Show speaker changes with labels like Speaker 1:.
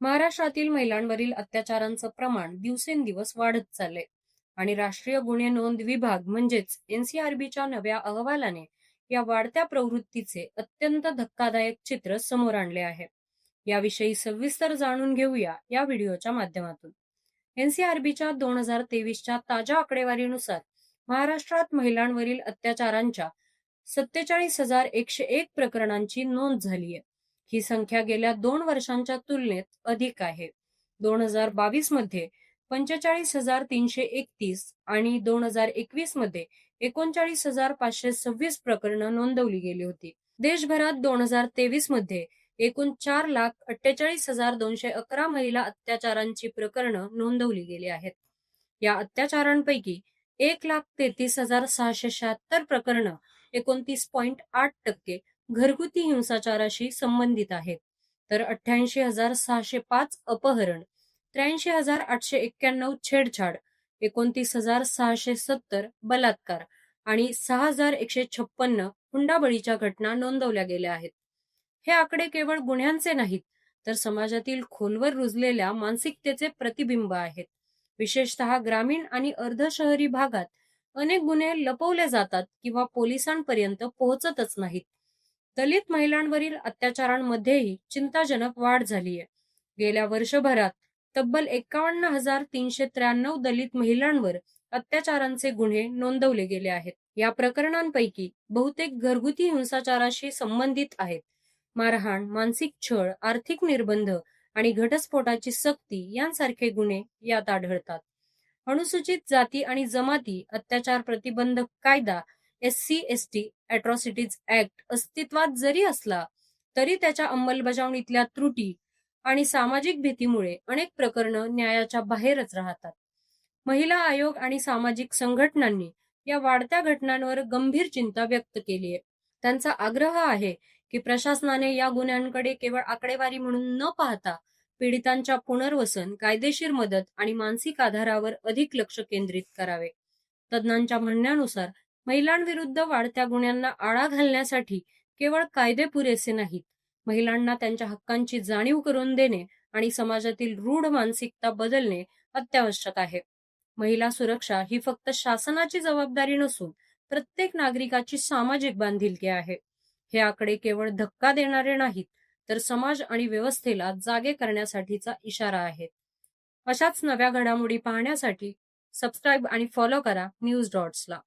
Speaker 1: महाराष्ट्रातील महिलांवरील अत्याचारांचं प्रमाण दिवसेंदिवस वाढत चाललंय. आणि राष्ट्रीय गुन्हे नोंद विभाग म्हणजेच एनसीआरबीच्या नव्या अहवालाने या वाढत्या प्रवृत्तीचे अत्यंत धक्कादायक चित्र समोर आणले आहे. याविषयी सविस्तर जाणून घेऊया या व्हिडिओच्या माध्यमातून. एनसीआरबीच्या दोन हजार तेवीसच्या ताज्या आकडेवारीनुसार महाराष्ट्रात महिलांवरील अत्याचारांच्या सत्तेचाळीस हजार एकशे एक प्रकरणांची नोंद झाली आहे ही संख्या गेल्या दोन वर्षांच्या तुलनेत अधिक आहे. दोन हजार बावीसमध्ये पंचेचाळीस हजार तीनशे एकतीस आणि दोन हजार एकवीसमध्ये एकोणचाळीस हजार पाचशे सव्वीस प्रकरणं नोंदवली गेली होती. देशभरात दोन हजार तेवीसमध्ये एकूण चार लाख अठ्ठेचाळीस हजार दोनशे अकरा महिला अत्याचारांची प्रकरणं नोंदवली गेली आहेत. या अत्याचारांपैकी एक लाख तेहतीस हजार सहाशे शहात्तर प्रकरणं एकोणतीस पॉइंट आठ टक्के घरगुती हिंसाचाराशी संबंधित आहेत. तर अठ्ठ्याऐंशी हजार सहाशे पाच अपहरण त्र्याऐंशी हजार आठशे एक्क्याण्णव छेडछाड एकोणतीस हजार सहाशे सत्तर बलात्कार आणि सहा हजार एकशे छप्पन्न हुंडाबळीच्या घटना नोंदवल्या गेल्या आहेत. हे आकडे केवळ गुन्ह्यांचे नाहीत तर समाजातील खोलवर रुजलेल्या मानसिकतेचे प्रतिबिंब आहेत. विशेषतः ग्रामीण आणि अर्धशहरी भागात अनेक गुन्हे लपवले जातात किंवा पोलिसांपर्यंत पोहोचतच नाहीत. दलित महिलांवरील अत्याचारांमध्येही चिंताजनक वाढ झाली आहे गेल्या वर्षभरात तब्बल एकावन्न हजार तीनशे त्र्याण्णव दलित महिलांवर अत्याचारांचे गुन्हे नोंदवले गेले आहेत. या प्रकरणांपैकी बहुतेक घरगुती हिंसाचाराशी संबंधित आहेत. मारहाण मानसिक छळ आर्थिक निर्बंध आणि घटस्फोटाची सक्ती यांसारखे गुन्हे यात आढळतात. अनुसूचित जाती आणि जमाती अत्याचार प्रतिबंधक कायदा S C S T atrocities act अस्तित्वात जरी असला तरी त्याच्या अंमलबजावणीतल्या त्रुटी आणि सामाजिक भीतीमुळे अनेक प्रकरणं न्यायाच्या बाहेरच राहतात. महिला आयोग आणि सामाजिक संघटनांनी या वाढत्या घटनांवर गंभीर चिंता व्यक्त केली आहे. त्यांचा आग्रह आहे की प्रशासनाने या गुन्ह्यांकडे केवळ आकडेवारी म्हणून न पाहता पीडितांच्या पुनर्वसन कायदेशीर मदत आणि मानसिक आधारावर अधिक लक्ष केंद्रित करावे. तज्ज्ञांच्या म्हणण्यानुसार महिलांविरुद्ध वाढत्या गुन्ह्यांना आळा घालण्यासाठी केवळ कायदे पुरेसे नाहीत. महिलांना त्यांच्या हक्कांची जाणीव करून देणे आणि समाजातील रूढ मानसिकता बदलणे अत्यावश्यक आहे. महिला सुरक्षा ही फक्त शासनाची जबाबदारी नसून प्रत्येक नागरिकाची सामाजिक बांधिलकी आहे. हे आकडे केवळ धक्का देणारे नाहीत तर समाज आणि व्यवस्थेला जागे करण्यासाठीचा इशारा आहे अशाच नव्या घडामोडी पाहण्यासाठी सबस्क्राईब आणि फॉलो करा न्यूज डॉट्सला.